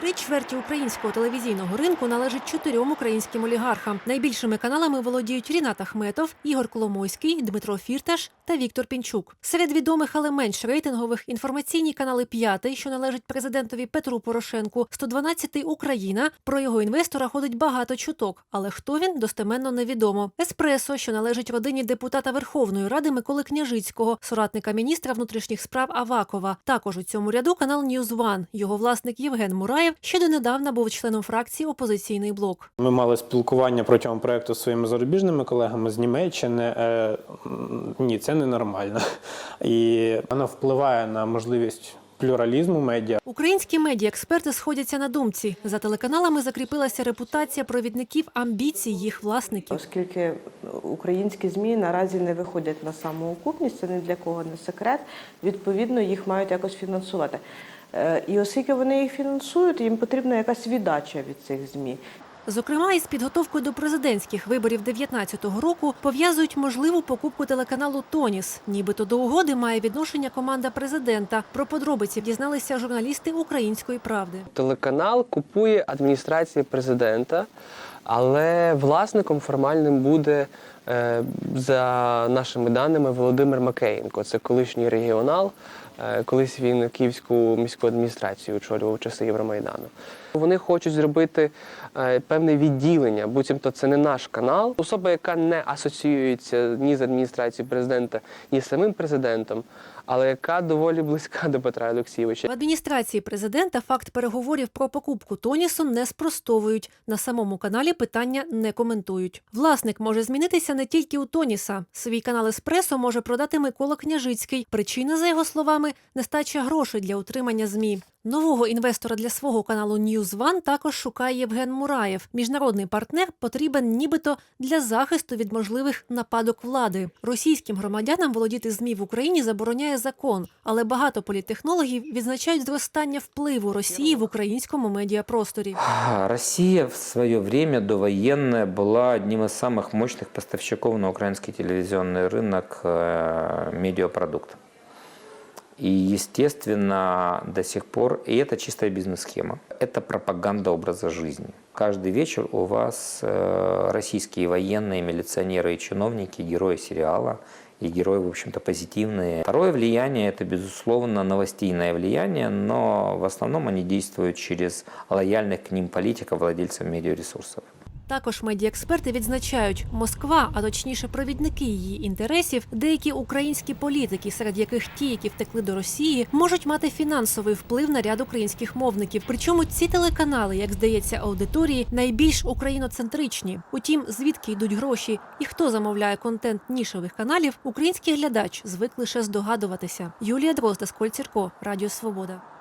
Три чверті українського телевізійного ринку належить чотирьом українським олігархам. Найбільшими каналами володіють Рінат Ахметов, Ігор Коломойський, Дмитро Фірташ та Віктор Пінчук. Серед відомих, але менш рейтингових інформаційні канали П'ятий, що належить президентові Петру Порошенку, 112 Україна. Про його інвестора ходить багато чуток, але хто він достеменно невідомо. Еспресо, що належить родині депутата Верховної Ради Миколи Княжицького, соратника міністра внутрішніх справ Авакова. Також у цьому ряду канал One. Його власник Євген Мураєв ще донедавна був членом фракції Опозиційний блок. Ми мали спілкування протягом проекту з своїми зарубіжними колегами з Німеччини. Е, Ні, це ненормально. І воно впливає на можливість плюралізму медіа. Українські медіаексперти сходяться на думці. За телеканалами закріпилася репутація провідників амбіцій їх власників. Оскільки українські ЗМІ наразі не виходять на самоокупність, це ні для кого не секрет. Відповідно, їх мають якось фінансувати. Е, І оскільки вони їх фінансують, їм потрібна якась віддача від цих ЗМІ. Зокрема, із підготовкою до президентських виборів 19-го року пов'язують можливу покупку телеканалу Тоніс. Нібито до угоди має відношення команда президента. Про подробиці дізналися журналісти Української правди. Телеканал купує адміністрація президента, але власником формальним буде, е, за нашими даними, Володимир Макеєнко. Це колишній регіонал. Е, Колись він Київську міську адміністрацію очолював часи Євромайдану. Вони хочуть зробити е, певне відділення, буцімто це не наш канал. Особа, яка не асоціюється ні з адміністрацією президента, ні з самим президентом, але яка доволі близька до Петра Олексійовича. В адміністрації президента факт переговорів про покупку Тонісу не спростовують. На самому каналі питання не коментують. Власник може змінитися не тільки у Тоніса. Свій канал Еспресо може продати Микола Княжицький. Причина, за його словами, нестача грошей для утримання змі. Нового інвестора для свого каналу News One також шукає Євген Мураєв. Міжнародний партнер потрібен нібито для захисту від можливих нападок влади. Російським громадянам володіти змі в Україні забороняє закон, але багато політтехнологів відзначають зростання впливу Росії в українському медіапросторі. Россия в свое время довоенная была одним из самых мощных поставщиков на украинский телевизионный рынок э, медиапродуктов. И, естественно, до сих пор, и это чистая бизнес-схема, это пропаганда образа жизни. Каждый вечер у вас э, российские военные, милиционеры и чиновники, герои сериала, и герои, в общем-то, позитивные. Второе влияние – это, безусловно, новостейное влияние, но в основном они действуют через лояльных к ним политиков, владельцев медиаресурсов. Також медіаексперти відзначають, Москва, а точніше провідники її інтересів, деякі українські політики, серед яких ті, які втекли до Росії, можуть мати фінансовий вплив на ряд українських мовників. Причому ці телеканали, як здається, аудиторії найбільш україноцентричні. Утім, звідки йдуть гроші і хто замовляє контент нішевих каналів, український глядач звик лише здогадуватися. Юлія Дрозда, Скольцірко, Радіо Свобода.